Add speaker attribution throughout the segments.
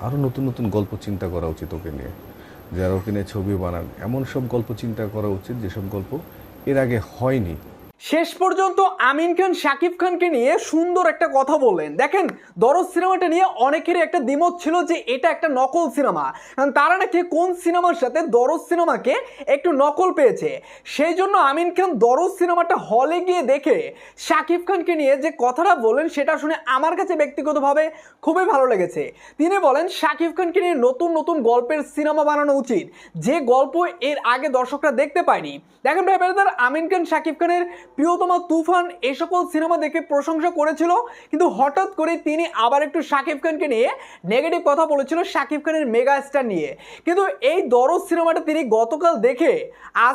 Speaker 1: আরও নতুন নতুন গল্প চিন্তা করা উচিত ওকে নিয়ে। যারা ওকে নিয়ে ছবি বানান, এমন সব গল্প চিন্তা করা উচিত যেসব গল্প এর আগে হয়নি।
Speaker 2: শেষ পর্যন্ত আমিন খান, শাকিব খানকে নিয়ে সুন্দর একটা কথা বললেন। দেখেন দরজ সিনেমাটা নিয়ে অনেকেরই একটা দ্বিমত ছিল যে এটা একটা নকল সিনেমা। কারণ তারা নাকি কোন সিনেমার সাথে দরজ সিনেমাকে একটু নকল পেয়েছে। সেই জন্য আমিন খান দরজ সিনেমাটা হলে গিয়ে দেখে শাকিব খানকে নিয়ে যে কথাটা বললেন, সেটা শুনে আমার কাছে ব্যক্তিগতভাবে খুবই ভালো লেগেছে। তিনি বলেন, শাকিব খানকে নিয়ে নতুন নতুন গল্পের সিনেমা বানানো উচিত। যে গল্প এর আগে দর্শকরা দেখতে পায়নি। দেখেন ভাই আমিন খান, শাকিব খানের প্রিয়তমা তুফান এই সকল সিনেমা দেখে প্রশংসা করেছিল, কিন্তু হঠাৎ করে তিনি আবার একটু শাকিব খানকে নিয়ে নেগেটিভ কথা বলেছিল শাকিব খানের মেগা স্টার নিয়ে। কিন্তু এই দরজ সিনেমাটা তিনি গতকাল দেখে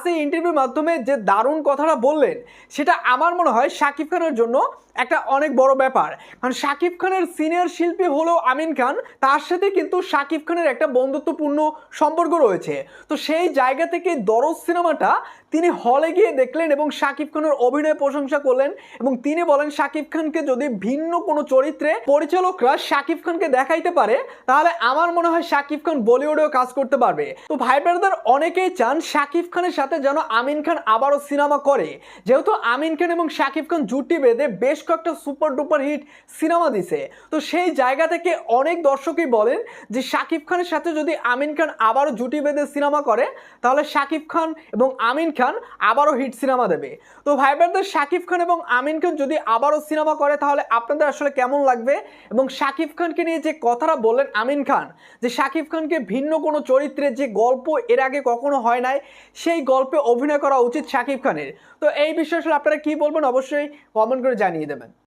Speaker 2: এই ইন্টারভিউর মাধ্যমে যে দারুণ কথাটা বললেন, সেটা আমার মনে হয় শাকিব খানের জন্য একটা অনেক বড় ব্যাপার। কারণ শাকিব খানের সিনিয়র শিল্পী হলেও আমিন খান, তার সাথে কিন্তু শাকিব খানের একটা বন্ধুত্বপূর্ণ সম্পর্ক রয়েছে। তো সেই জায়গা থেকে দরজ সিনেমাটা তিনি হলে গিয়ে দেখলেন এবং শাকিব খানের অভিনয় প্রশংসা করলেন এবং তিনি বলেন, শাকিব খানকে যদি ভিন্ন কোনো চরিত্রে পরিচালকরা শাকিব খানকে দেখাইতে পারে, তাহলে আমার মনে হয় শাকিব খান বলিউডেও কাজ করতে পারবে। তো ভাই ব্রাদার, অনেকেই চান শাকিব খানের সাথে যেন আমিন খান আবারও সিনেমা করে। যেহেতু আমিন খান এবং শাকিব খান জুটি বেঁধে বেশ কয়েকটা সুপার ডুপার হিট সিনেমা দিছে। তো সেই জায়গা থেকে অনেক দর্শকই বলেন যে, শাকিব খানের সাথে যদি আমিন খান আবারও জুটি বেঁধে সিনেমা করে, তাহলে শাকিব খান এবং আমিন খান আবারও হিট সিনেমা দেবে। তো ভাই ব্রাদার শাকিব খান এবং আমিন খান যদি আবারও সিনেমা করে, তাহলে আপনাদের আসলে কেমন লাগবে? এবং শাকিব খানকে নিয়ে যে কথাটা বললেন আমিন খান, যে শাকিব খানকে ভিন্ন কোনো চরিত্রে যে গল্প এর আগে কখনো হয় নাই, সেই গল্পে অভিনয় করা উচিত শাকিব খানের। তো এই বিষয়ে আসলে আপনারা কি বলবেন? অবশ্যই কমেন্ট করে জানিয়ে দেবেন।